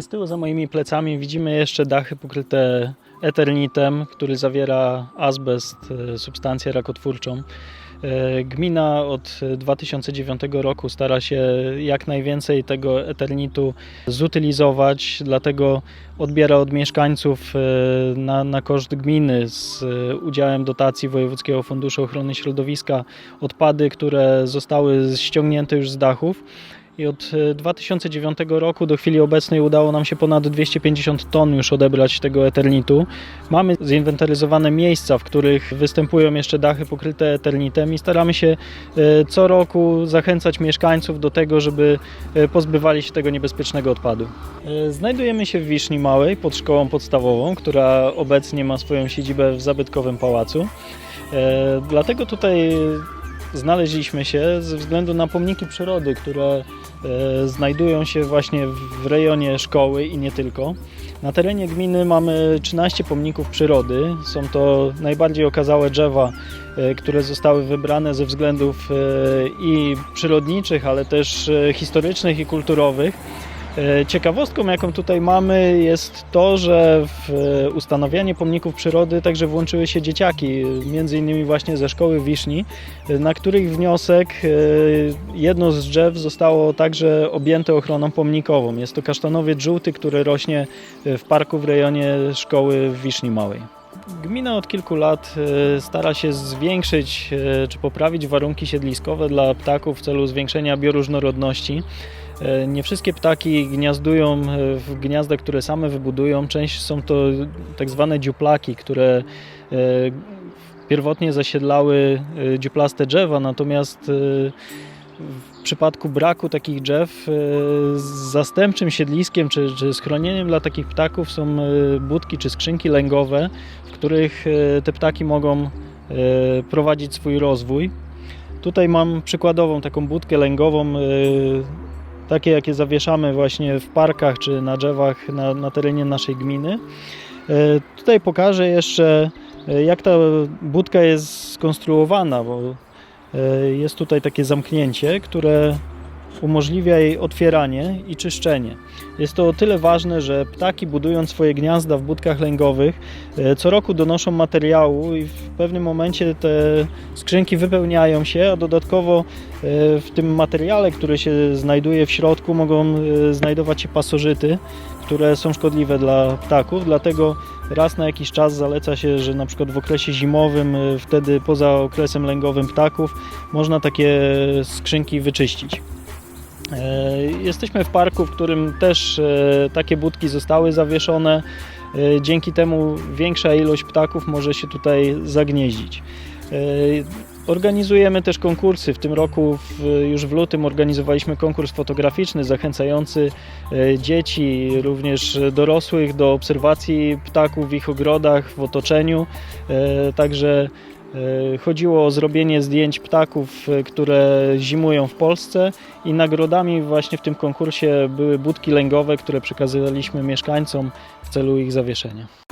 Z tyłu za moimi plecami widzimy jeszcze dachy pokryte eternitem, który zawiera azbest, e, substancję rakotwórczą. E, Gmina od 2009 roku stara się jak najwięcej tego eternitu zutylizować, dlatego odbiera od mieszkańców e, na, na koszt gminy z e, udziałem dotacji Wojewódzkiego Funduszu Ochrony Środowiska odpady, które zostały ściągnięte już z dachów. I od e, 2009 roku do chwili obecnej udało nam się ponad 250 ton już odebrać tego eternitu. Mamy zinwentaryzowane miejsca, w których występują jeszcze dachy pokryte eternitem i staramy się e, co roku zachęcać mieszkańców do tego, żeby e, pozbywali się tego niebezpiecznego odpadu. E, Znajdujemy się w Wiszni Małej pod szkołą podstawową, która obecnie ma swoją siedzibę w zabytkowym pałacu. E, Dlatego tutaj znaleźliśmy się ze względu na pomniki przyrody, które e, znajdują się właśnie w rejonie szkoły i nie tylko. Na terenie gminy mamy 13 pomników przyrody. Są to najbardziej okazałe drzewa, e, które zostały wybrane ze względów e, i przyrodniczych, ale też historycznych i kulturowych. E, Ciekawostką, jaką tutaj mamy, jest to, że w e, ustanawianie pomników przyrody także włączyły się dzieciaki, między innymi właśnie ze szkoły Wiszni, e, na których wniosek jedno z drzew zostało także objęte ochroną pomnikową. Jest to kasztanowiec żółty, który rośnie w parku w rejonie szkoły w Wiszni Małej. Gmina od kilku lat e, stara się zwiększyć e, czy poprawić warunki siedliskowe dla ptaków w celu zwiększenia bioróżnorodności. E, Nie wszystkie ptaki gniazdują w gniazda, które same wybudują. Część są to tak zwane dziuplaki, które pierwotnie zasiedlały dziuplaste drzewa, natomiast w przypadku braku takich drzew e, zastępczym siedliskiem czy, czy schronieniem dla takich ptaków są e, budki czy skrzynki lęgowe, w których e, te ptaki mogą prowadzić swój rozwój. Tutaj mam przykładową taką budkę lęgową, takie jakie zawieszamy właśnie w parkach czy na drzewach na, na terenie naszej gminy. Tutaj pokażę jeszcze, jak ta budka jest skonstruowana, bo jest tutaj takie zamknięcie, które umożliwia jej otwieranie i czyszczenie. Jest to o tyle ważne, że ptaki budując swoje gniazda w budkach lęgowych e, co roku donoszą materiału i w pewnym momencie te skrzynki wypełniają się, a dodatkowo e, w tym materiale, który się znajduje w środku mogą e, znajdować się pasożyty, które są szkodliwe dla ptaków, dlatego raz na jakiś czas zaleca się, że na przykład w okresie zimowym, wtedy poza okresem lęgowym ptaków, można takie skrzynki wyczyścić. E, Jesteśmy w parku, w którym też e, takie budki zostały zawieszone. E, Dzięki temu większa ilość ptaków może się tutaj zagnieździć. Organizujemy też konkursy. W tym roku, w, już w lutym, organizowaliśmy konkurs fotograficzny zachęcający dzieci, również dorosłych do obserwacji ptaków w ich ogrodach, w otoczeniu. Także chodziło o zrobienie zdjęć ptaków, e, które zimują w Polsce i nagrodami właśnie w tym konkursie były budki lęgowe, które przekazywaliśmy mieszkańcom w celu ich zawieszenia.